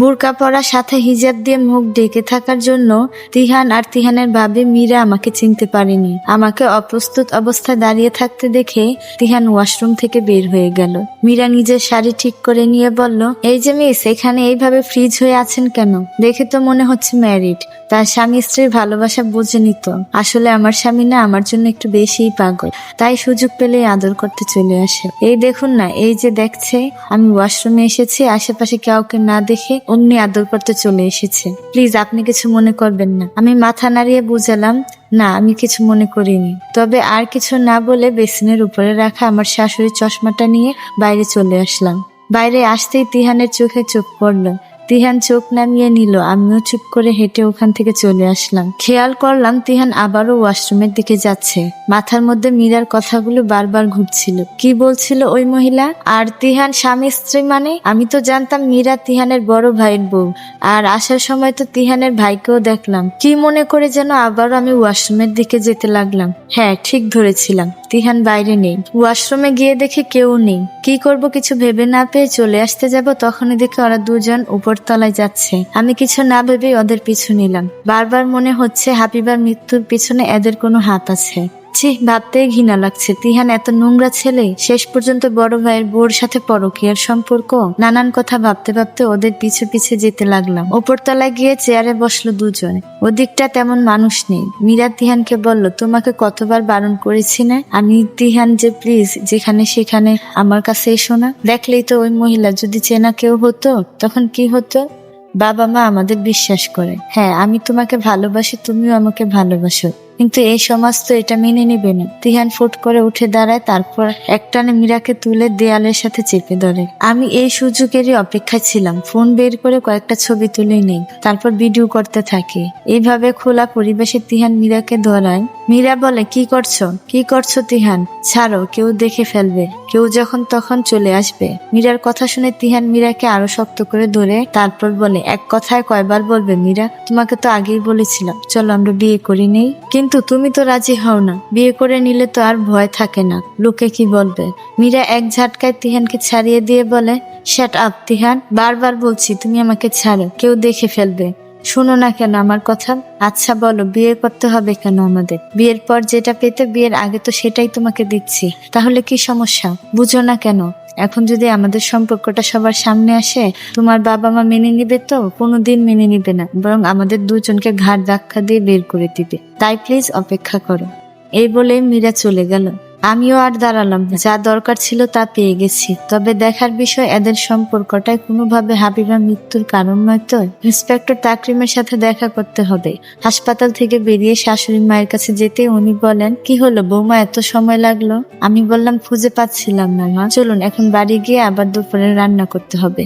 বোরকা পরা সাথে হিজাব দিয়ে মুখ ঢেকে থাকার জন্য তিহান আর তিহানের ভাবি মীরা আমাকে চিনতে পারেনি। আমাকে অপ্রস্তুত অবস্থায় দাঁড়িয়ে থাকতে দেখে তিহান ওয়াশরুম থেকে বের হয়ে গেল। মীরা নিজের শাড়ি ঠিক করে নিয়ে বলল, এই যে মিস, এখানে এইভাবে ফ্রিজ হয়ে আছেন কেন? দেখে তো মনে হচ্ছে ম্যারিড। তার স্বামী স্ত্রীর ভালোবাসা বুঝে নিত। আসলে আমার স্বামী না, আমার জন্য একটু বেশিই পাগল। তাই সুযোগ পেলেই আদর করতে চলে আসে। এই দেখুন না, এই যে দেখছে, আমি ওয়াশরুমে এসেছি, আশেপাশে কাউকে না দেখে অমনি আদর করতে চলে এসেছে। প্লিজ, আপনি কিছু মনে করবেন না। আমি মাথা নাড়িয়ে বুঝালাম, না, আমি কিছু মনে করিনি। তবে আর কিছু না বলে বেসিনের উপরে রাখা আমার শাশুড়ির চশমাটা নিয়ে বাইরে চলে আসলাম। বাইরে আসতেই তিহানের চোখে চোখ পড়ল। তিহান চোখ নামিয়ে নিল। আমিও চুপ করে হেঁটে ওখান থেকে চলে আসলাম। খেয়াল করলাম তিহান আবারও ওয়াশরুমের দিকে যাচ্ছে। মাথার মধ্যে মীরার কথাগুলো বারবার ঘুরছিল। কি বলছিল ওই মহিলা? আর তিহান স্বামী স্ত্রী মানে? আমি তো জানতাম মীরা তিহানের বড় ভাইয়ের বউ। আর আসার সময় তো তিহানের ভাইকেও দেখলাম। কি মনে করে যেন আবারও আমি ওয়াশরুমের দিকে যেতে লাগলাম। হ্যাঁ ঠিক ধরেছিলাম। তিহান বাইরে নেই। ওয়াশরুমে গিয়ে দেখে কেউ নেই। কি করব কিছু ভেবে না পেয়ে চলে আসতে যাব, তখনই দেখে ওরা দুজন উপরতলায় যাচ্ছে। আমি কিছু না ভেবেই ওদের পিছু নিলাম। বারবার মনে হচ্ছে হাবিবার মৃত্যুর পিছনে এদের কোনো হাত আছে। ছি ভাবতেই ঘৃণা লাগছে। তিহান এত নোংরা ছেলে, শেষ পর্যন্ত বড় ভাইয়ের বোর সাথে পরকীয়ার সম্পর্ক? নানান কথা ভাবতে ভাবতে ওদের পিছু পিছে যেতে লাগলাম। ওপরতলায় গিয়ে চেয়ারে বসল দুজন। ওদিকটা তেমন মানুষ নেই। মীরা তিহানকে বলল, তোমাকে কতবার বারণ করেছি না? আমি তিহান যে, প্লিজ, যেখানে সেখানে আমার কাছে এসো না। দেখলেই তো ওই মহিলা, যদি চেনা কেউ হতো, তখন কি হতো? বাবা মা আমাদের বিশ্বাস করে। হ্যাঁ আমি তোমাকে ভালোবাসি, তুমিও আমাকে ভালোবাসো। কিন্তু এই সমাজ তো এটা মেনে নেবে না। তিহান ফুট করে উঠে দাঁড়ায়, তারপর একটানে মীরাকে তুলে দেয়ালের সাথে চেপে ধরে। আমি এই সুযোগেরই অপেক্ষায় ছিলাম। ফোন বের করে কয়েকটা ছবি তুলে নেই, তারপর ভিডিও করতে থাকি। এইভাবে খোলা পরিবেশে তিহান মীরাকে ধরায়। মীরা বলে, কি করছ? কি করছ তিহান? ছাড়ো, কেউ দেখে ফেলবে। কেউ যখন তখন চলে আসবে। মীরার কথা শুনে তিহান মীরাকে আরও শক্ত করে ধরে, তারপর বলে, এক কথায় কয়বার বলবে মীরা? তোমাকে তো আগেই বলেছিলাম। চলো আমরা বিয়ে করি নেই। কিন্তু তুমি তো রাজি হও না। বিয়ে করে নিলে তো আর ভয় থাকে না। লোকে কি বলবে? মীরা এক ঝাটকায় তিহানকে ছাড়িয়ে দিয়ে বলে শ্যাট আপ তিহান। বারবার বলছি, তুমি আমাকে ছাড়ো। কেউ দেখে ফেলবে। শোনো না কেন আমার কথা? আচ্ছা বলো, বিয়ে করতে হবে কেন আমাদের? বিয়ের পর যেটা পেতে বিয়ের আগে তো সেটাই তোমাকে দিচ্ছি। তাহলে কি সমস্যা? বুঝো না কেন। এখন যদি আমাদের সম্পর্কটা সবার সামনে আসে, তোমার বাবা মা মেনে নিবে তো? কোনোদিন মেনে নিবে না। বরং আমাদের দুজনকে ঘাট ধাক্কা দিয়ে বের করে দিবে। তাই প্লিজ অপেক্ষা করো। এই বলে মীরা চলে গেল। আমিও আর দাঁড়ালাম যা দরকার ছিল তা পেয়ে গেছি। তবে দেখার বিষয়, এদের সম্পর্কটাই কোনোভাবে হাবিবা মৃত্যুর কারণ নয় তো? ইন্সপেক্টর তাকরিমের সাথে দেখা করতে হবে। হাসপাতাল থেকে বেরিয়ে শাশুড়ি মায়ের কাছে যেতে উনি বলেন, কি হলো বৌমা, এত সময় লাগল? আমি বললাম, খুঁজে পাচ্ছিলাম না মা। চলুন, এখন বাড়ি গিয়ে আবার দুপুরে রান্না করতে হবে।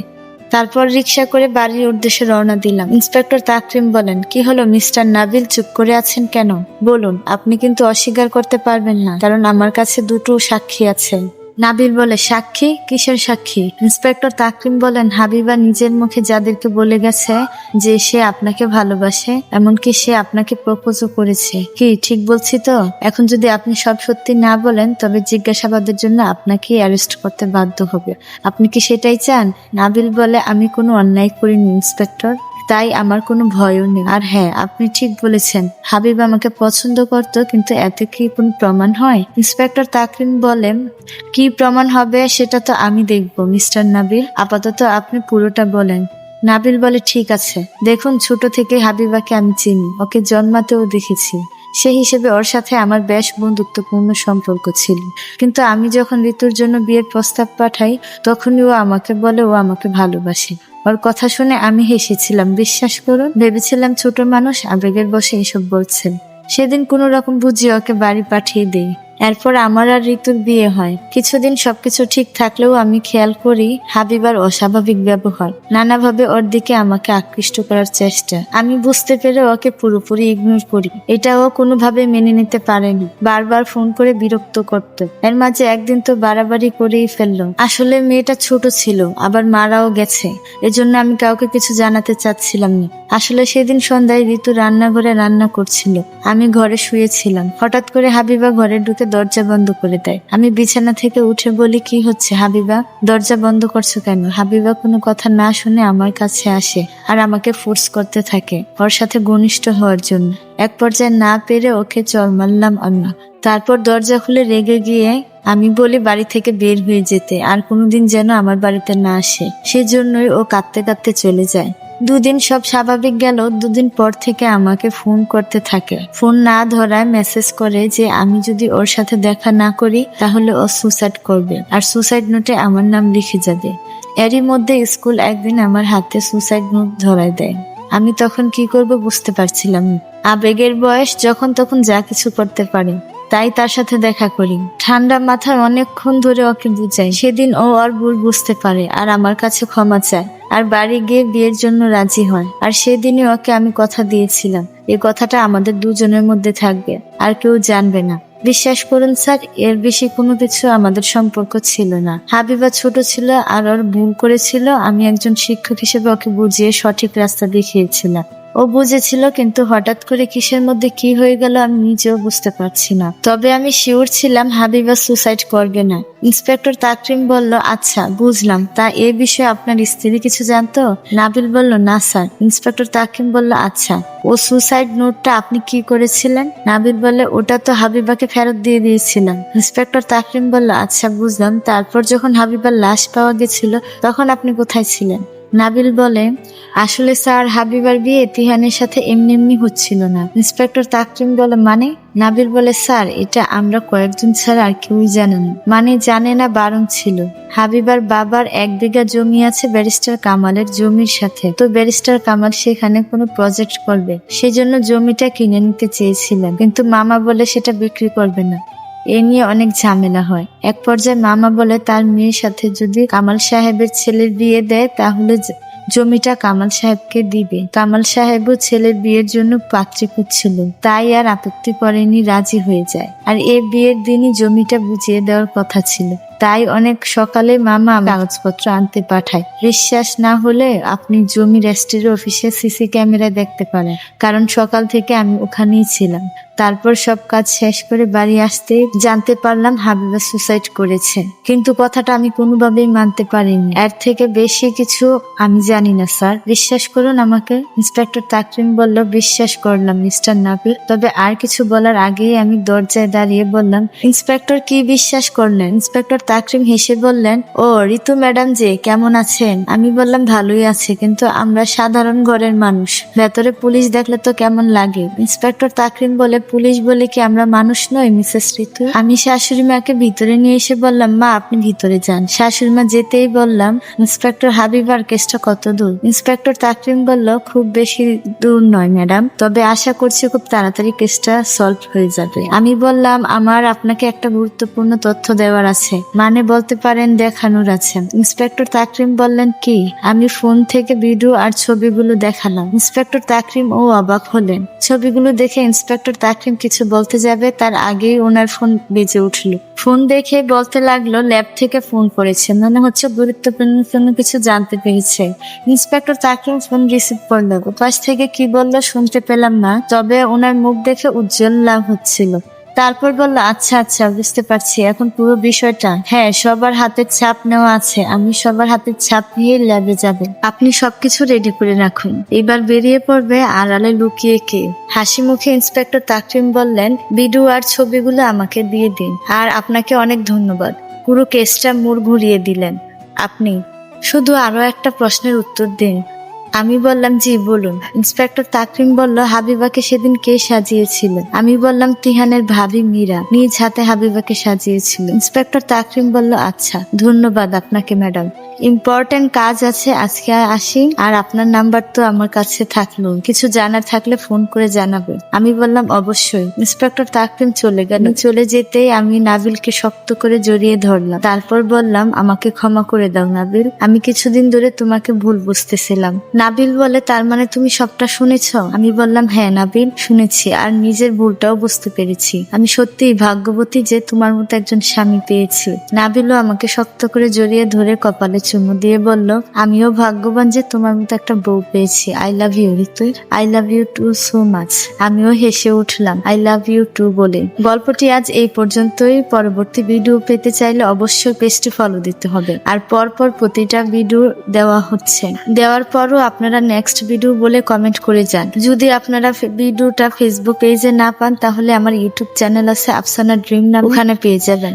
তারপর রিক্সা করে বাড়ির উদ্দেশ্যে রওনা দিলাম। ইন্সপেক্টর তাকরিম বলেন, কি হলো মিস্টার নাবিল? চুপ করে আছেন কেন? বলুন, আপনি কিন্তু অস্বীকার করতে পারবেন না, কারণ আমার কাছে দুটো সাক্ষী আছে। নাবিল বলে, সাক্ষী? কিসের সাক্ষী? ইন্সপেক্টর তাকরিম বলেন, হাবিবা নিজের মুখে যাদেরকে বলে গেছে যে সে আপনাকে ভালোবাসে, এমনকি সে আপনাকে প্রপোজও করেছে। কি, ঠিক বলছি তো? এখন যদি আপনি সব সত্যি না বলেন, তবে জিজ্ঞাসাবাদের জন্য আপনাকেই অ্যারেস্ট করতে বাধ্য হবে। আপনি কি সেটাই চান? নাবিল বলে, আমি কোনো অন্যায় করিনি, ইন্সপেক্টর। তাই আমার কোনো ভয়ও নেই। আর হ্যাঁ আপনি ঠিক বলেছেন। হাবিব আমাকে পছন্দ করত, কিন্তু এতে কি কোনো প্রমাণ হয়? ইন্সপেক্টর তাকরিন বলেন, কি প্রমাণ হবে সেটা তো আমি দেখব, মিস্টার নাবিল। আপাতত আপনি পুরোটা বলেন। নাবিল বলে, ঠিক আছে। দেখুন, ছোট থেকে হাবিবাকে আমি চিনি। ওকে জন্মাতেও দেখেছি। সেই হিসেবে ওর সাথে আমার বেশ বন্ধুত্বপূর্ণ সম্পর্ক ছিল। কিন্তু আমি যখন ঋতুর জন্য বিয়ের প্রস্তাব পাঠাই, তখনই ও আমাকে বলে ও আমাকে ভালোবাসে। ওর কথা শুনে আমি হেসেছিলাম, বিশ্বাস করুন ভেবেছিলাম ছোট মানুষ আবেগের বসে এসব বলছেন সেদিন কোনো রকম বুঝিয়ে ওকে বাড়ি পাঠিয়ে দেই। এরপর আমার আর ঋতুর বিয়ে হয়। কিছুদিন সবকিছু ঠিক থাকলেও আমি খেয়াল করি হাবিবার অস্বাভাবিক ব্যবহার। নানাভাবে ওর দিকে আমাকে আকৃষ্ট করার চেষ্টা। আমি বুঝতে পেরে ওকে পুরোপুরি ইগনোর করি। এটা ও কোনোভাবে মেনে নিতে পারেনি। বারবার ফোন করে বিরক্ত করত। এর মাঝে একদিন তো বাড়াবাড়ি করেই ফেলল। আসলে মেয়েটা ছোট ছিল, আবার মারাও গেছে। এজন্য আমি কাউকে কিছু জানাতে চাচ্ছিলাম না। আসলে সেদিন সন্ধ্যায় ঋতু রান্নাঘরে রান্না করছিল। আমি ঘরে শুয়েছিলাম। হঠাৎ করে হাবিবা ঘরে ঢুকে দরজা বন্ধ করে দেয়। আমি বিছানা থেকে উঠে বলি, কি হচ্ছে হাবিবা? দরজা বন্ধ করছ কেন? হাবিবা কোনো কথা না শুনে আমার কাছে আসে আর আমাকে ফোর্স করতে থাকে। ওর সাথে ঘনিষ্ঠ হওয়ার জন্য। এক পর্যায়ে না পেরে ওকে চল মারলাম আম্মা তারপর দরজা খুলে রেগে গিয়ে আমি বলি, বাড়ি থেকে বের হয়ে যেতে। আর কোনোদিন যেন আমার বাড়িতে না আসে। সেজন্যই ও কাঁদতে কাঁদতে চলে যায়। দুদিন সব স্বাভাবিক গেল, দুদিন পর থেকে আমাকে ফোন করতে থাকে। ফোন না ধরায় মেসেজ করে যে, আমি যদি ওর সাথে দেখা না করি, তাহলে ও সুসাইড করবে। আর সুসাইড নোটে আমার নাম লিখে যাবে। এরই মধ্যে স্কুল একদিন আমার হাতে সুসাইড নোট ধরায় দেয়। আমি তখন কি করব বুঝতে পারছিলাম আবেগের বয়স যখন তখন যা কিছু করতে পারে। তাই তার সাথে দেখা করি। ঠান্ডা মাথায় অনেকক্ষণ ধরে ওকে বুঝাই। সেদিন ও আর ভুল বুঝতে পারে আর আমার কাছে ক্ষমা চায় আর বাড়ি গিয়ে বিয়ের জন্য রাজি হয়। আর সেদিনই ওকে আমি কথা দিয়েছিলাম। এই কথাটা আমাদের দুজনের মধ্যে থাকবে, আর কেউ জানবে না। বিশ্বাস করুন স্যার, এর বেশি কোনো কিছু আমাদের সম্পর্ক ছিল না। হাবিবা ছোট ছিল আর ওর ভুল করেছিল। আমি একজন শিক্ষক হিসেবে ওকে বুঝিয়ে সঠিক রাস্তা দেখিয়েছিলাম। ও বুঝেছিল কিন্তু হঠাৎ করে কিসের মধ্যে কি হয়ে গেল আমি নিজেও বুঝতে পারছি না। তবে আমি শিওর ছিলাম হাবিবা সুসাইড করবে না। ইন্সপেক্টর তাকরিম বলল আচ্ছা বুঝলাম। তা এ বিষয়ে আপনার স্ত্রী কিছু জানতো? নাবিল বলল, না, স্যার। ইন্সপেক্টর তাকরিম বলল আচ্ছা ও সুসাইড নোটটা আপনি কি করেছিলেন? নাবিল বলে ওটা তো হাবিবাকে ফেরত দিয়ে দিয়েছিলাম। ইন্সপেক্টর তাকরিম বলল আচ্ছা বুঝলাম। তারপর যখন হাবিবার লাশ পাওয়া গেছিল, তখন আপনি কোথায় ছিলেন? নাবিল বলে, আসলে স্যার, হাবিবার বিয়ে তিহানের সাথে এমনি এমনি হচ্ছিল না। ইন্সপেক্টর তাকরিম বলে মানে? নাবিল বলে, স্যার, এটা আমরা কয়েকজন ছাড়া আর কেউই জানে না। মানে জানে না, বারণ ছিল। হাবিবার বাবার এক বিঘা জমি আছে ব্যারিস্টার কামালের জমির সাথে। তো ব্যারিস্টার কামাল সেখানে কোনো প্রজেক্ট করবে? সেজন্য জমিটা কিনে নিতে চেয়েছিলেন। কিন্তু মামা বলে, সেটা বিক্রি করবে না। এ নিয়ে অনেক ঝামেলা হয়। এক পর্যায়ে মামা বলে, তার মেয়ের সাথে যদি কামাল সাহেবের ছেলে বিয়ে দেয়, তাহলে জমিটা কামাল সাহেবকে দিবে। কামাল সাহেবও ছেলের বিয়ের জন্য পাত্রী খুঁজছিল। তাই আর আপত্তি করেনি, রাজি হয়ে যায়। আর এ বিয়ের দিনই জমিটা বুঝিয়ে দেওয়ার কথা ছিল। তাই অনেক সকালে মামা কাগজপত্র আনতে পাঠায়। বিশ্বাস না হলে আপনি জমি রেজিস্ট্রি অফিসে সিসি ক্যামেরা দেখতে পারেন। কারণ সকাল থেকে আমি ওখানেই ছিলাম। তারপর সব কাজ শেষ করে বাড়ি আসতে জানতে পারলাম হাবিবা সুসাইড করেছে। কিন্তু কথাটা আমি কোনোভাবেই মানতে পারিনি। এর থেকে বেশি কিছু আমি জানি না, স্যার। বিশ্বাস করুন আমাকে, ইন্সপেক্টর তাকরিম বলল, বিশ্বাস করলাম, মিস্টার নাবিল। তবে আর কিছু বলার আগেই আমি দরজায় দাঁড়িয়ে বললাম, ইন্সপেক্টর কি বিশ্বাস করলেন? ইন্সপেক্টর তাকরিম হেসে বললেন, ও ঋতু ম্যাডাম যে, কেমন আছেন? আমি বললাম, ভালোই আছে, কিন্তু আমরা সাধারণ ঘরের মানুষ। ভেতরে পুলিশ দেখলে তো কেমন লাগে? ইন্সপেক্টর তাকরিম বলে, পুলিশ বলে কি আমরা মানুষ নই, মিসেস ঋতু? আমি শাশুড়ি মাকে ভিতরে নিয়ে এসে বললাম, মা, আপনি ভিতরে যান। শাশুড়ি মা যেতেই বললাম, ইন্সপেক্টর হাবিবার কেসটা কত দূর? ইন্সপেক্টর তাকরিম বলল, খুব বেশি দূর নয়, ম্যাডাম, তবে আশা করছি খুব তাড়াতাড়ি কেসটা সলভ হয়ে যাবে। আমি বললাম, আমার আপনাকে একটা গুরুত্বপূর্ণ তথ্য দেওয়ার আছে। মানে বলতে পারেন দেখানোর আছে। ইন্সপেক্টর তাকরিম বললেন, কি? আমি ফোন থেকে ভিডিও আর ছবিগুলো দেখালাম। ইন্সপেক্টর তাকরিম ও অবাক হলেন। ছবিগুলো দেখে ইন্সপেক্টর তাকরিম কিছু বলতে যাবে, তার আগেই ওনার ফোন বেজে উঠল। ফোন দেখে বলতে লাগল, ল্যাব থেকে ফোন করেছে। মনে হচ্ছে গুরুত্বপূর্ণ কোনো কিছু জানতে পেরেছে। ইন্সপেক্টর তাকরিম ফোন রিসিভ করল। পাশ থেকে কি বলল শুনতে পেলাম না, তবে ওনার মুখ দেখে উজ্জ্বল লাভ হচ্ছিল। তারপর বলল আচ্ছা আচ্ছা বুঝতে পারছি। এখন পুরো বিষয়টা হ্যাঁ সবার হাতের ছাপ নেওয়া আছে। আমি সবার হাতের ছাপ নিয়ে ল্যাবে যাবে। আপনি সবকিছু রেডি করে রাখুন। এবার বেরিয়ে পড়বে আড়ালে লুকিয়ে কে? হাসি মুখে ইন্সপেক্টর তাকরিম বললেন ভিডিও আর ছবিগুলো আমাকে দিয়ে দিন। আর আপনাকে অনেক ধন্যবাদ। পুরো কেসটা মোড় ঘুরিয়ে দিলেন। আপনি শুধু আরও একটা প্রশ্নের উত্তর দিন। আমি বললাম, জি, বলুন। ইন্সপেক্টর তাকরিম বলল, হাবিবাকে সেদিন কে সাজিয়েছিল? আমি বললাম, তিহানের ভাবি মীরা। নিজ হাতে হাবিবাকে সাজিয়েছিল। ইন্সপেক্টর তাকরিম বলল আচ্ছা ধন্যবাদ আপনাকে, ম্যাডাম। ইম্পর্টেন্ট কাজ আছে, আজকে আসি। আর আপনার নাম্বার তো আমার কাছে থাকল। কিছু জানার থাকলে ফোন করে জানাবে। আমি বললাম, অবশ্যই। ইন্সপেক্টর তাকরিম চলে গেল। চলে যেতেই আমি নাবিলকে শক্ত করে জড়িয়ে ধরলাম। তারপর বললাম, আমাকে ক্ষমা করে দাও নাবিল। আমি কিছুদিন ধরে তোমাকে ভুল বুঝতেছিলাম। নাবিল বলে, তার মানে তুমি সবটা শুনেছ? আমি বললাম হ্যাঁ নাবিল, শুনেছি। আর নিজের ভুলটাও বুঝতে পেরেছি। আমি সত্যিই ভাগ্যবতী যে তোমার মতো একজন স্বামী পেয়েছি। নাবিলও আমাকে শক্ত করে জড়িয়ে ধরে কপালে চুমু দিয়ে বলল, আমিও ভাগ্যবান যে তোমার মতো একটা বউ পেয়েছি। I love you Ritu I love you too so much আমিও হেসে উঠলাম আই লাভ ইউ টু বলে। গল্পটি আজ এই পর্যন্তই। পরবর্তী ভিডিও পেতে চাইলে অবশ্যই পেজটি ফলো দিতে হবে। আর পরপর প্রতিটা ভিডিও দেওয়া হচ্ছে। দেওয়ার পরও আপনারা নেক্সট ভিডিও বলে কমেন্ট করে যান। যদি আপনারা ভিডিওটা ফেসবুক পেজে না পান, তাহলে আমার ইউটিউব চ্যানেল আছে আফসানা ড্রিম নাম। ওখানে পেয়ে যাবেন।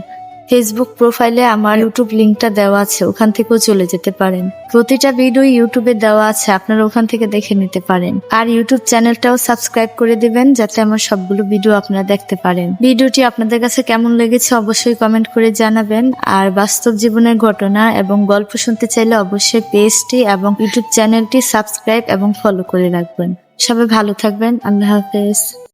ফেসবুক প্রোফাইলে আমার ইউটিউব লিঙ্কটা দেওয়া আছে, ওখান থেকেও চলে যেতে পারেন। প্রতিটা ভিডিও ইউটিউবে দেওয়া আছে, আপনারা ওখান থেকে দেখে নিতে পারেন। আর ইউটিউব চ্যানেলটাও সাবস্ক্রাইব করে দিবেন, যাতে আমার সবগুলো ভিডিও আপনারা দেখতে পারেন। ভিডিওটি আপনাদের কাছে কেমন লেগেছে অবশ্যই কমেন্ট করে জানাবেন। আর বাস্তব জীবনের ঘটনা এবং গল্প শুনতে চাইলে অবশ্যই পেজটি এবং ইউটিউব চ্যানেলটি সাবস্ক্রাইব এবং ফলো করে রাখবেন। সবাই ভালো থাকবেন, আল্লাহ হাফেজ।